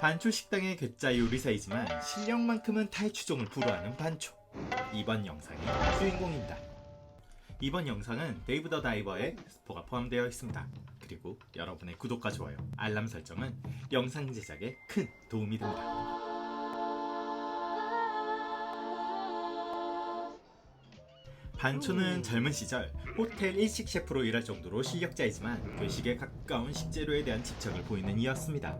반초 식당의 괴짜 요리사이지만 실력만큼은 탈추종을 불허하는 반초. 이번 영상의 주인공입니다. 이번 영상은 데이브 더 다이버의 스포가 포함되어 있습니다. 그리고 여러분의 구독과 좋아요, 알람 설정은 영상 제작에 큰 도움이 됩니다. 반초는 젊은 시절 호텔 일식 셰프로 일할 정도로 실력자이지만 괴식에 가까운 식재료에 대한 집착을 보이는 이였습니다.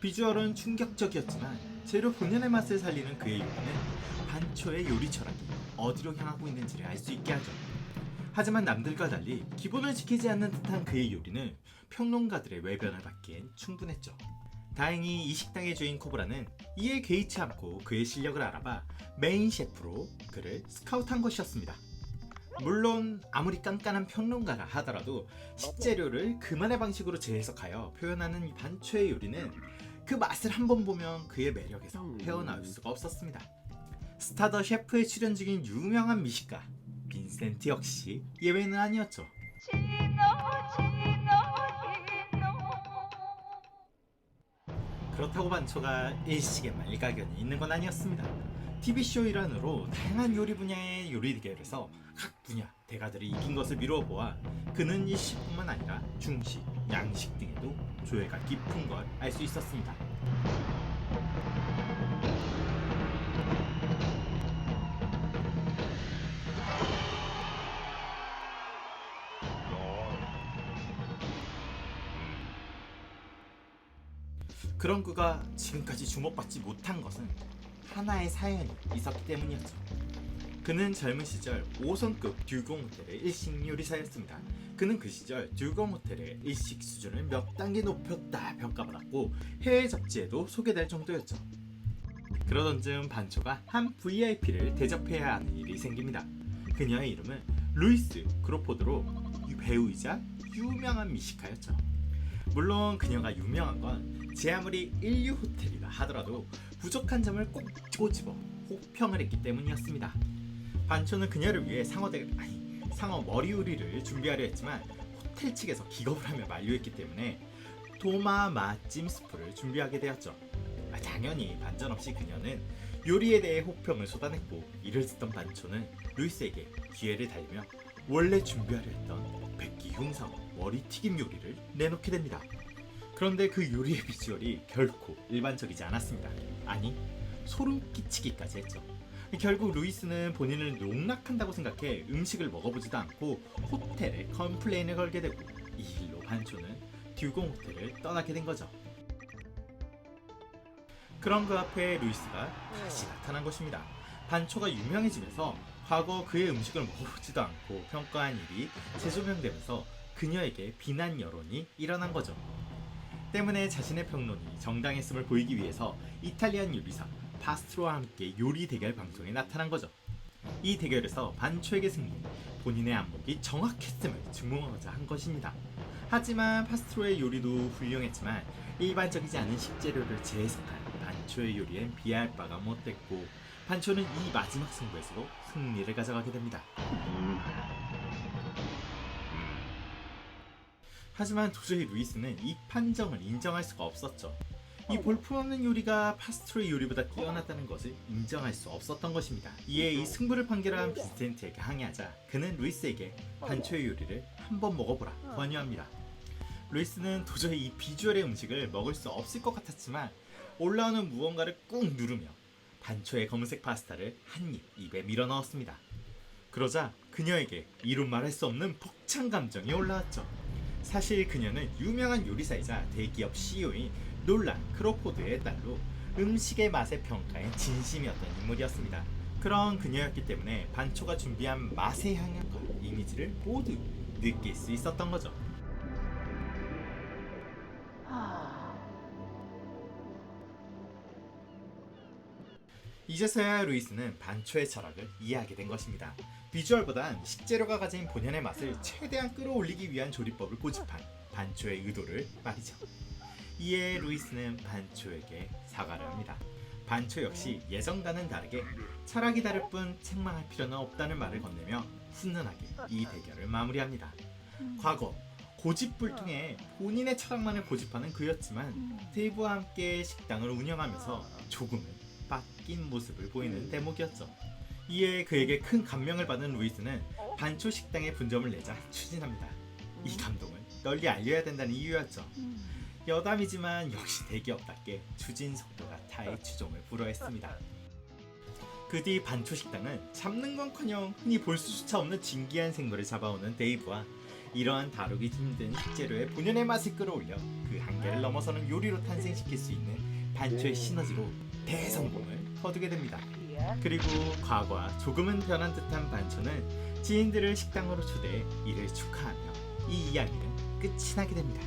비주얼은 충격적이었지만 재료 본연의 맛을 살리는 그의 요리는 반초의 요리 철학이 어디로 향하고 있는지를 알 수 있게 하죠. 하지만 남들과 달리 기본을 지키지 않는 듯한 그의 요리는 평론가들의 외변을 받기엔 충분했죠. 다행히 이 식당의 주인 코브라는 이에 개의치 않고 그의 실력을 알아봐 메인 셰프로 그를 스카우트한 것이었습니다. 물론 아무리 깐깐한 평론가라 하더라도 식재료를 그만의 방식으로 재해석하여 표현하는 이 반초의 요리는 그 맛을 한번 보면 그의 매력에서 헤어나올 수가 없었습니다. 스타더 셰프에 출연 중인 유명한 미식가 빈센트 역시 예외는 아니었죠. 그렇다고 반초가 일식에만 일가견이 있는 건 아니었습니다. TV쇼 일환으로 다양한 요리 분야의 요리 대결에서 각 분야 대가들이 이긴 것을 미루어 보아 그는 일식뿐만 아니라 중식, 양식 등에도 조예가 깊은 걸 알 수 있었습니다. 그런 그가 지금까지 주목받지 못한 것은 하나의 사연이 있었기 때문이었죠. 그는 젊은 시절 5성급 듀공 호텔의 일식 요리사였습니다. 그는 그 시절 듀공 호텔의 일식 수준을 몇 단계 높였다 평가받았고 해외 잡지에도 소개될 정도였죠. 그러던 즈음 반초가 한 VIP를 대접해야 하는 일이 생깁니다. 그녀의 이름은 루이스 크로포드로 배우이자 유명한 미식가였죠. 물론 그녀가 유명한 건 제 아무리 인류 호텔이라 하더라도 부족한 점을 꼭 꼬집어 혹평을 했기 때문이었습니다. 반초는 그녀를 위해 상어 대 아니 상어 머리 요리를 준비하려 했지만 호텔 측에서 기겁을 하며 만류했기 때문에 도마 맛찜 스프를 준비하게 되었죠. 아, 당연히 반전 없이 그녀는 요리에 대해 혹평을 쏟아냈고 이를 듣던 반초는 루이스에게 기회를 달리며 원래 준비하려 했던 백기 흉상어 머리 튀김 요리를 내놓게 됩니다. 그런데 그 요리의 비주얼이 결코 일반적이지 않았습니다. 아니, 소름 끼치기까지 했죠. 결국 루이스는 본인을 농락한다고 생각해 음식을 먹어보지도 않고 호텔에 컴플레인을 걸게 되고 이 일로 반초는 듀공 호텔을 떠나게 된 거죠. 그런 그 앞에 루이스가 다시 나타난 것입니다. 반초가 유명해지면서 과거 그의 음식을 먹어보지도 않고 평가한 일이 재조명되면서 그녀에게 비난 여론이 일어난 거죠. 때문에 자신의 평론이 정당했음을 보이기 위해서 이탈리안 요리사 파스트로와 함께 요리 대결 방송에 나타난 거죠. 이 대결에서 반초에게 승리, 본인의 안목이 정확했음을 증명하고자 한 것입니다. 하지만 파스트로의 요리도 훌륭했지만 일반적이지 않은 식재료를 재해석한 반초의 요리엔 비할 바가 못됐고 반초는 이 마지막 승부에서도 승리를 가져가게 됩니다. 하지만 도저히 루이스는 이 판정을 인정할 수가 없었죠. 이 볼품없는 요리가 파스트로의 요리보다 뛰어났다는 것을 인정할 수 없었던 것입니다. 이에 이 승부를 판결한 빈센트에게 항의하자 그는 루이스에게 반초의 요리를 한번 먹어보라 권유합니다. 루이스는 도저히 이 비주얼의 음식을 먹을 수 없을 것 같았지만 올라오는 무언가를 꾹 누르며 반초의 검은색 파스타를 한 입 입에 밀어 넣었습니다. 그러자 그녀에게 이루 말할 수 없는 벅찬 감정이 올라왔죠. 사실 그녀는 유명한 요리사이자 대기업 CEO인 놀란 크로포드의 딸로 음식의 맛의 평가에 진심이었던 인물이었습니다. 그런 그녀였기 때문에 반초가 준비한 맛의 향연과 이미지를 모두 느낄 수 있었던 거죠. 이제서야 루이스는 반초의 철학을 이해하게 된 것입니다. 비주얼보단 식재료가 가진 본연의 맛을 최대한 끌어올리기 위한 조리법을 고집한 반초의 의도를 말이죠. 이에 루이스는 반초에게 사과를 합니다. 반초 역시 예전과는 다르게 철학이 다를 뿐 책망할 필요는 없다는 말을 건네며 훈훈하게 이 대결을 마무리합니다. 과거 고집불통에 본인의 철학만을 고집하는 그였지만 데이브와 함께 식당을 운영하면서 조금은 바뀐 모습을 보이는 대목이었죠. 이에 그에게 큰 감명을 받은 루이스는 반초 식당에 분점을 내자 추진합니다. 이 감동을 널리 알려야 된다는 이유였죠. 여담이지만 역시 대기업답게 추진 속도가 타의 추종을 불허했습니다. 그 뒤 반초 식당은 잡는 건커녕 흔히 볼 수조차 없는 진기한 생물을 잡아오는 데이브와 이러한 다루기 힘든 식재료의 본연의 맛을 끌어올려 그 한계를 넘어서는 요리로 탄생시킬 수 있는 반초의 시너지로 대성공을 거두게 됩니다. 그리고 과거와 조금은 변한 듯한 반초는 지인들을 식당으로 초대해 이를 축하하며 이 이야기는 끝이 나게 됩니다.